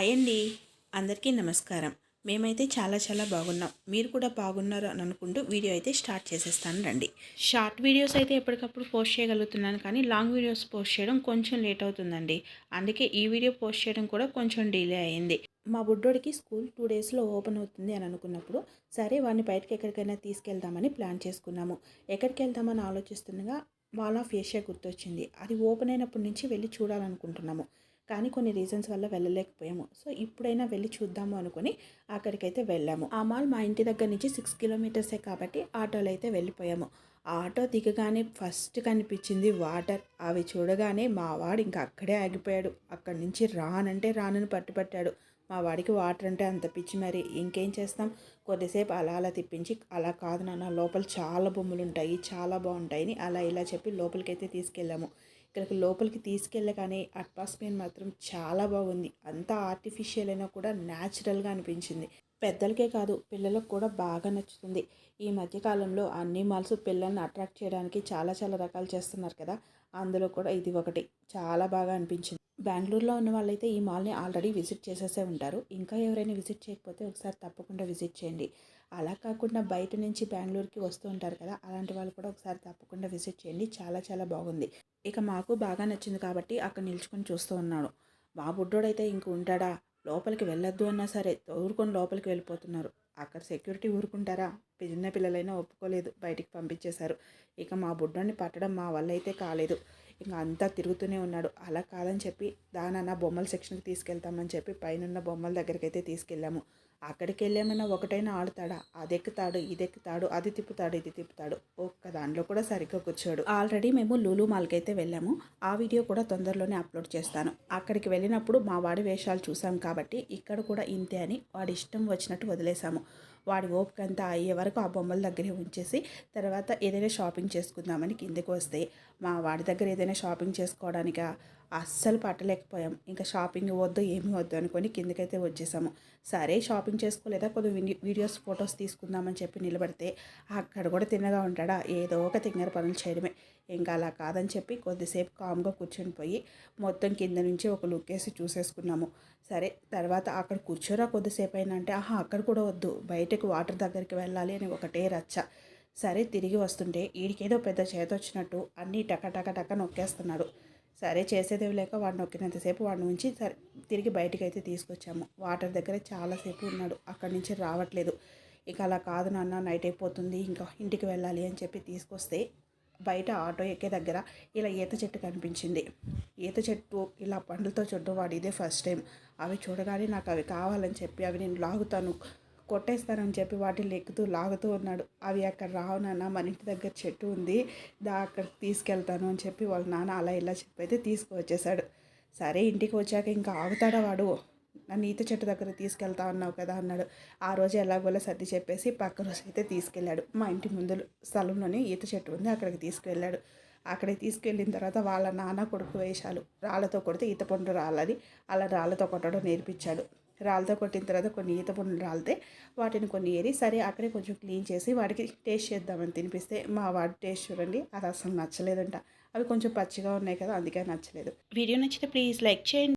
Hi అండి. అందరికీ నమస్కారం. మేమైతే చాలా చాలా బాగున్నాం. మీరు కూడా బాగున్నారు అని అనుకుంటూ వీడియో అయితే స్టార్ట్ చేసేస్తాను రండి. షార్ట్ వీడియోస్ అయితే ఎప్పటికప్పుడు పోస్ట్ చేయగలుగుతున్నాను కానీ లాంగ్ వీడియోస్ పోస్ట్ చేయడం కొంచెం లేట్ అవుతుందండి. అందుకే ఈ వీడియో పోస్ట్ చేయడం కూడా కొంచెం డిలే అయింది. మా బుడ్డోడికి స్కూల్ టూ డేస్లో ఓపెన్ అవుతుంది అని అనుకున్నప్పుడు సరే వాడిని బయటకి ఎక్కడికైనా తీసుకెళ్దామని ప్లాన్ చేసుకున్నాము. ఎక్కడికి వెళ్దామని ఆలోచిస్తుండగా వాళ్ళ ఫేషియా గుర్తొచ్చింది. అది ఓపెన్ అయినప్పటి నుంచి వెళ్ళి చూడాలనుకుంటున్నాము. కానీ కొన్ని రీజన్స్ వల్ల వెళ్ళలేకపోయాము. సో ఇప్పుడైనా వెళ్ళి చూద్దాము అనుకుని అక్కడికైతే వెళ్ళాము. ఆ మాల్ మా ఇంటి దగ్గర నుంచి సిక్స్ కిలోమీటర్సే కాబట్టి ఆటోలో అయితే వెళ్ళిపోయాము. ఆటో దిగగానే ఫస్ట్ కనిపించింది వాటర్ అవి చూడగానే మా వాడు ఇంకా అక్కడే ఆగిపోయాడు. అక్కడి నుంచి రానంటే రానని పట్టుపట్టాడు మా వాడికి వాటర్ అంటే అంత పిచ్చి మరి. ఇంకేం చేస్తాం? కొద్దిసేపు అలా అలా తిప్పించి అలా కాదు నాన్న లోపల చాలా బొమ్మలు ఉంటాయి చాలా బాగుంటాయని అలా ఇలా చెప్పి లోపలికైతే తీసుకెళ్ళాము. ఇక్కడికి లోపలికి తీసుకెళ్ళగానే అట్మాస్ఫియర్ మాత్రం చాలా బాగుంది. అంతా ఆర్టిఫిషియల్ అయినా కూడా న్యాచురల్గా అనిపించింది. పెద్దలకే కాదు పిల్లలకు కూడా బాగా నచ్చుతుంది. ఈ మధ్యకాలంలో అన్ని మాల్స్ పిల్లల్ని అట్రాక్ట్ చేయడానికి చాలా చాలా రకాలు చేస్తున్నారు కదా అందులో కూడా ఇది ఒకటి. చాలా బాగా అనిపించింది. బెంగళూరులో ఉన్న వాళ్ళైతే ఈ మాల్ని ఆల్రెడీ విజిట్ చేసేసే ఉంటారు. ఇంకా ఎవరైనా విజిట్ చేయకపోతే ఒకసారి తప్పకుండా విజిట్ చేయండి. అలా కాకుండా బయట నుంచి బెంగళూరుకి వస్తూ ఉంటారు కదా అలాంటి వాళ్ళు కూడా ఒకసారి తప్పకుండా విజిట్ చేయండి. చాలా చాలా బాగుంది. ఇక మాకు బాగా నచ్చింది కాబట్టి అక్కడ నిల్చుకొని చూస్తూ ఉన్నాడు మా బుడ్డోడైతే ఇంక ఉంటాడా? లోపలికి వెళ్ళొద్దు అన్నా సరే ఊరుకొని లోపలికి వెళ్ళిపోతున్నారు. అక్కడ సెక్యూరిటీ ఊరుకుంటారా? చిన్న పిల్లలైనా ఒప్పుకోలేదు. బయటికి పంపించేశారు. ఇక మా బుడ్డోని పట్టడం మా వల్ల అయితే కాలేదు. ఇంకా అంతా తిరుగుతూనే ఉన్నాడు. అలా కాదని చెప్పి దానన్న బొమ్మల సెక్షన్కి తీసుకెళ్తామని చెప్పి పైన బొమ్మల దగ్గరికి అయితే తీసుకెళ్ళాము. అక్కడికి వెళ్ళామన్నా ఒకటైనా ఆడతాడా? అది ఎక్కుతాడు ఇది ఎక్కుతాడు అది తిప్పుతాడు ఇది తిప్పుతాడు. ఒక్క దాంట్లో కూడా సరిగ్గా కూర్చోడు. ఆల్రెడీ మేము లూలు మాల్కి అయితే వెళ్ళాము. ఆ వీడియో కూడా తొందరలోనే అప్లోడ్ చేస్తాను. అక్కడికి వెళ్ళినప్పుడు మా వాడి వేషాలు చూసాం కాబట్టి ఇక్కడ కూడా ఇంతే అని వాడి ఇష్టం వచ్చినట్టు వదిలేసాము. వాడి ఓపిక అంతా అయ్యే వరకు ఆ బొమ్మల దగ్గరే ఉంచేసి తర్వాత ఏదైనా షాపింగ్ చేసుకుందామని కిందకు వస్తే మా వాడి దగ్గర ఏదైనా షాపింగ్ చేసుకోవడానిక అస్సలు పట్టలేకపోయాం. ఇంకా షాపింగ్ వద్దు ఏమీ వద్దు అనుకొని కిందకైతే వచ్చేసాము. సరే షాపింగ్ చేసుకోలేదా? కొన్ని వీడియోస్ ఫొటోస్ తీసుకుందామని చెప్పి నిలబడితే అక్కడ కూడా తిన్నగా ఉంటాడా? ఏదో ఒక తింగర పనులు చేయడమే. ఇంకా అలా కాదని చెప్పి కొద్దిసేపు కామ్గా కూర్చొని పోయి మొత్తం కింద నుంచి ఒక లుక్ వేసి చూసేసుకున్నాము. సరే తర్వాత అక్కడ కూర్చోరా కొద్దిసేపు అయినా అంటే ఆహా అక్కడ కూడా వద్దు. బయటకు వాటర్ దగ్గరికి వెళ్ళాలి అని ఒకటే రచ్చ. సరే తిరిగి వస్తుంటే వీడికేదో పెద్ద చేతొచ్చినట్టు అన్నీ టక టక టక నొక్కేస్తున్నాడు. సరే చేసేదేవి లేక వాడు నొక్కినంతసేపు వాడి నుంచి సరే తిరిగి బయటికి అయితే తీసుకొచ్చాము. వాటర్ దగ్గర చాలాసేపు ఉన్నాడు. అక్కడి నుంచి రావట్లేదు. ఇక అలా కాదు నాన్న నైట్ అయిపోతుంది. ఇంకా ఇంటికి వెళ్ళాలి అని చెప్పి తీసుకొస్తే బయట ఆటో ఎక్కే దగ్గర ఇలా ఈత చెట్టు కనిపించింది. ఈత చెట్టు ఇలా పండ్లతో చుట్టూ వాడు ఇదే ఫస్ట్ టైం. అవి చూడగానే నాకు అవి కావాలని చెప్పి అవి నేను లాగుతాను. కొట్టేస్తానని చెప్పి వాటిని ఎక్కుతూ లాగుతూ ఉన్నాడు. అవి అక్కడ రావు నాన్న మన ఇంటి దగ్గర చెట్టు ఉంది. దా అక్కడికి తీసుకెళ్తాను అని చెప్పి వాళ్ళ నాన్న అలా ఇలా చెప్పైతే తీసుకువచ్చేశాడు. తీసుకువచ్చేసాడు సరే ఇంటికి వచ్చాక ఇంకా ఆగుతాడా వాడు? నన్ను ఈత చెట్టు దగ్గర తీసుకెళ్తా ఉన్నావు కదా అన్నాడు. ఆ రోజు ఎలాగోలా సర్ది చెప్పేసి పక్క రోజు అయితే తీసుకెళ్ళాడు. మా ఇంటి ముందు స్థలంలోనే ఈత చెట్టు ఉంది అక్కడికి తీసుకెళ్ళాడు. అక్కడికి తీసుకెళ్ళిన తర్వాత వాళ్ళ నాన్న కొడుకు వేషాలు. రాళ్ళతో కొడితే ఈత పండు రాలని అలా రాళ్ళతో కొట్టడం నేర్పించాడు. రాళ్ళతో కొట్టిన తర్వాత కొన్ని ఈత పండ్లు రాలితే వాటిని కొన్ని ఏరి సరే అక్కడే కొంచెం క్లీన్ చేసి వాడికి టేస్ట్ చేద్దామని తినిపిస్తే మా వాడి టేస్ట్ చూడండి అది అసలు నచ్చలేదంట. అవి కొంచెం పచ్చిగా ఉన్నాయి కదా అందుకే నచ్చలేదు. వీడియో నచ్చితే ప్లీజ్ లైక్ చేయండి.